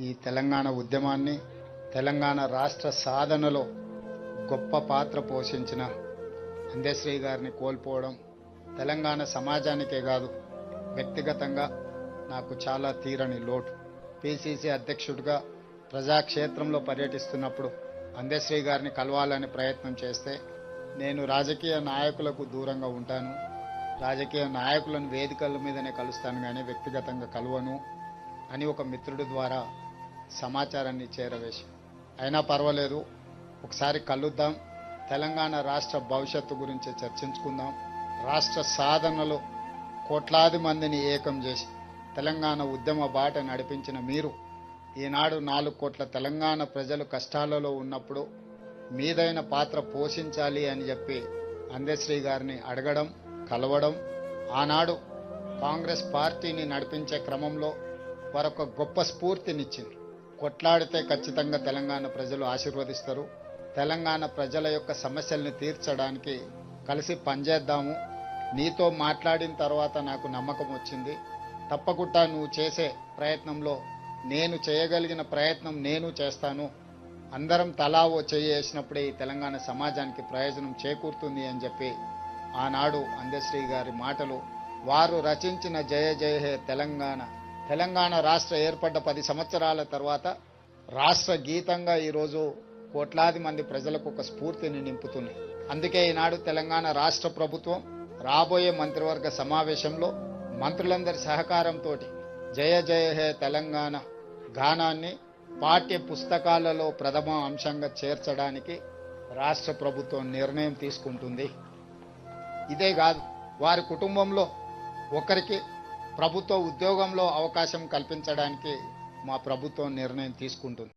ఈ తెలంగాణ ఉద్యమాన్ని తెలంగాణ రాష్ట్ర సాధనలో గొప్ప పాత్ర పోషించిన అందశ్రీ గారిని కోల్పోవడం తెలంగాణ సమాజానికే కాదు వ్యక్తిగతంగా నాకు చాలా తీరని లోటు. పిసిసి అధ్యక్షుడిగా ప్రజాక్షేత్రంలో పర్యటిస్తున్నప్పుడు అందశ్రీ గారిని కలవాలని ప్రయత్నం చేస్తే నేను రాజకీయ నాయకులకు దూరంగా ఉంటాను. రాజకీయ నాయకులను వేదికల మీదనే కలుస్తాను కానీ వ్యక్తిగతంగా కలవను అని ఒక మిత్రుడి ద్వారా సమాచారాన్ని చేరవేసి అయినా పర్వాలేదు. ఒకసారి కలుద్దాం. తెలంగాణ రాష్ట్ర భవిష్యత్తు గురించి చర్చించుకుందాం. రాష్ట్ర సాధనలో కోట్లాది మందిని ఏకం చేసి తెలంగాణ ఉద్యమ బాట నడిపించిన మీరు ఈనాడు నాలుగు కోట్ల తెలంగాణ ప్రజలు కష్టాలలో ఉన్నప్పుడు మీదైన పాత్ర పోషించాలి అని చెప్పి అందశ్రీ గారిని అడగడం కలవడం ఆనాడు కాంగ్రెస్ పార్టీని నడిపించే క్రమంలో వారొక గొప్ప స్ఫూర్తినిచ్చింది. కొట్లాడితే ఖచ్చితంగా తెలంగాణ ప్రజలు ఆశీర్వదిస్తారు. తెలంగాణ ప్రజల యొక్క సమస్యల్ని తీర్చడానికి కలిసి పనిచేద్దాము. నీతో మాట్లాడిన తర్వాత నాకు నమ్మకం వచ్చింది. తప్పకుండా నువ్వు చేసే ప్రయత్నంలో నేను చేయగలిగిన ప్రయత్నం నేను చేస్తాను. అందరం తలా ఓ వేసినప్పుడే ఈ తెలంగాణ సమాజానికి ప్రయోజనం చేకూరుతుంది అని చెప్పి ఆనాడు అందశ్రీ గారి మాటలు. వారు రచించిన జయ జయ హే తెలంగాణ తెలంగాణ రాష్ట్ర ఏర్పడ్డ పది సంవత్సరాల తర్వాత రాష్ట్ర గీతంగా ఈరోజు కోట్లాది మంది ప్రజలకు ఒక స్ఫూర్తిని నింపుతుంది అందుకే ఈనాడు తెలంగాణ రాష్ట్ర ప్రభుత్వం రాబోయే మంత్రివర్గ సమావేశంలో మంత్రులందరి సహకారంతో జయ జయ హే తెలంగాణ గానాన్ని పాఠ్య పుస్తకాలలో ప్రథమ అంశంగా చేర్చడానికి రాష్ట్ర ప్రభుత్వం నిర్ణయం తీసుకుంటుంది. ఇదే కాదు వారి కుటుంబంలో ఒకరికి ప్రభుత్వ ఉద్యోగంలో అవకాశం కల్పించడానికి మా ప్రభుత్వం నిర్ణయం తీసుకుంటుంది.